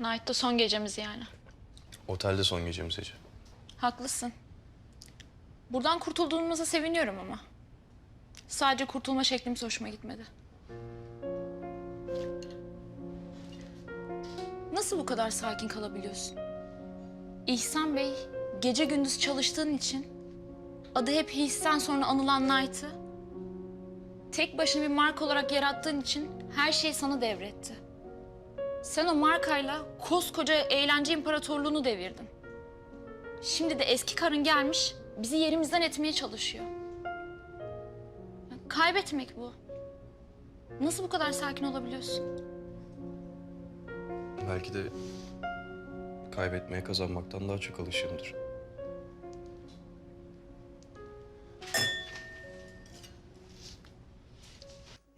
Night'ta son gecemiz yani. Otelde son gecemiz Ece. Haklısın. Buradan kurtulduğumuza seviniyorum ama. Sadece kurtulma şeklimiz hoşuma gitmedi. Nasıl bu kadar sakin kalabiliyorsun? İhsan Bey, gece gündüz çalıştığın için adı hep histen sonra anılan Knight'ı tek başına bir marka olarak yarattığın için her şeyi sana devretti. Sen o markayla koskoca eğlence imparatorluğunu devirdin. Şimdi de eski karın gelmiş, bizi yerimizden etmeye çalışıyor. Kaybetmek bu. Nasıl bu kadar sakin olabiliyorsun? Belki de kaybetmeye kazanmaktan daha çok alışığımdır.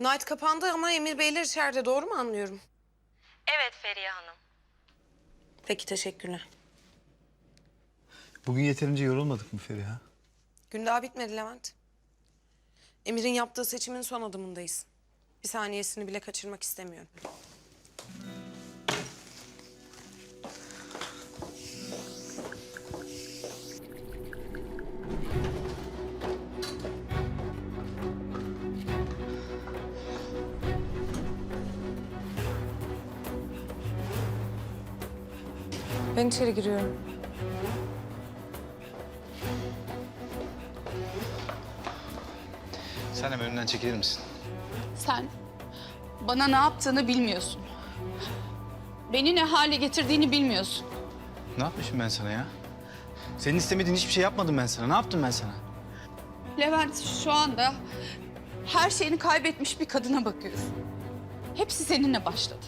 Night kapandı ama Emir Beyler içeride doğru mu anlıyorum? Evet Feriye Hanım. Peki teşekkürler. Bugün yeterince yorulmadık mı Feriha? Gün daha bitmedi Levent. Emir'in yaptığı seçimin son adımındayız. Bir saniyesini bile kaçırmak istemiyorum. Ben içeri giriyorum. Sen hemen önünden çekilir misin? Sen bana ne yaptığını bilmiyorsun. Beni ne hale getirdiğini bilmiyorsun. Ne yapmışım ben sana ya? Senin istemediğin hiçbir şey yapmadım ben sana. Ne yaptım ben sana? Levent şu anda her şeyini kaybetmiş bir kadına bakıyorsun. Hepsi seninle başladı.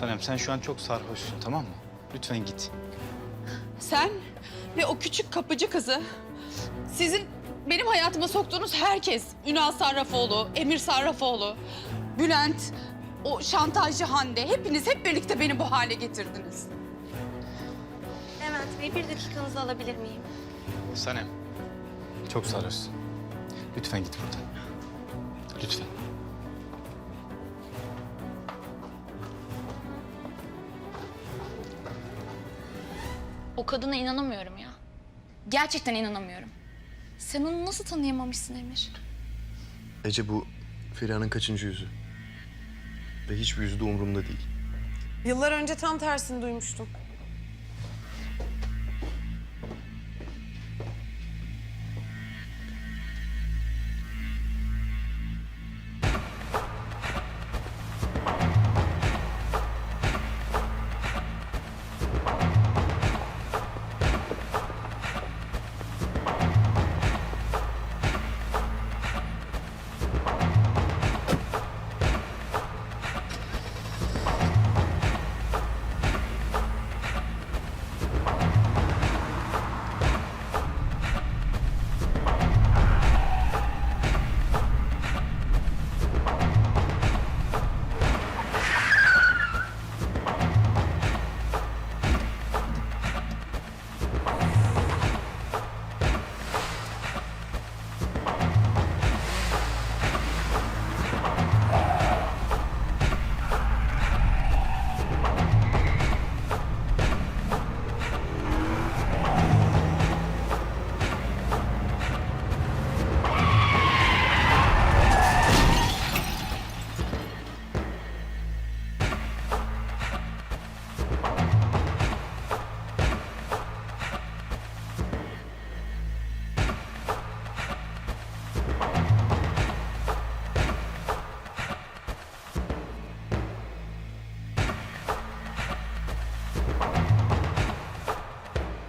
Sanem sen şu an çok sarhoşsun tamam mı? Lütfen git. Sen ve o küçük kapıcı kızı sizin benim hayatıma soktuğunuz herkes Ünal Sarrafoğlu, Emir Sarrafoğlu, Bülent, o şantajcı Hande hepiniz hep birlikte beni bu hale getirdiniz. Levent Bey bir dakikanızı alabilir miyim? Sanem çok sarhoşsun. Lütfen git buradan. Lütfen. O kadına inanamıyorum ya. Gerçekten inanamıyorum. Sen onu nasıl tanıyamamışsın Emir? Ece bu Feriha'nın kaçıncı yüzü? Ve hiçbir yüzü de umurumda değil. Yıllar önce tam tersini duymuştum.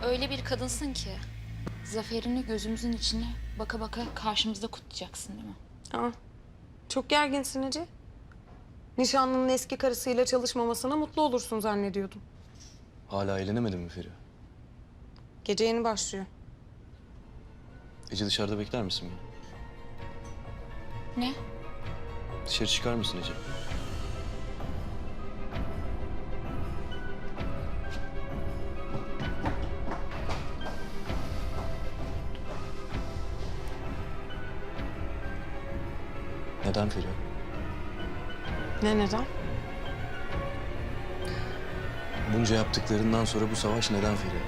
Öyle bir kadınsın ki zaferini gözümüzün içine baka baka karşımızda kutlayacaksın değil mi? Aa, çok gerginsin Ece. Nişanlının eski karısıyla çalışmamasına mutlu olursun zannediyordum. Hala eğlenemedin mi Feriha? Gece yeni başlıyor. Ece dışarıda bekler misin beni? Ne? Dışarı çıkar mısın Ece? Neden Feriha? Ne neden? Bunca yaptıklarından sonra bu savaş neden Feriha?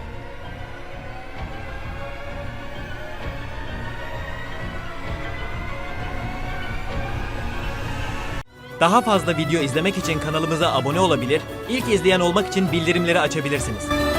Daha fazla video izlemek için kanalımıza abone olabilir, ilk izleyen olmak için bildirimleri açabilirsiniz.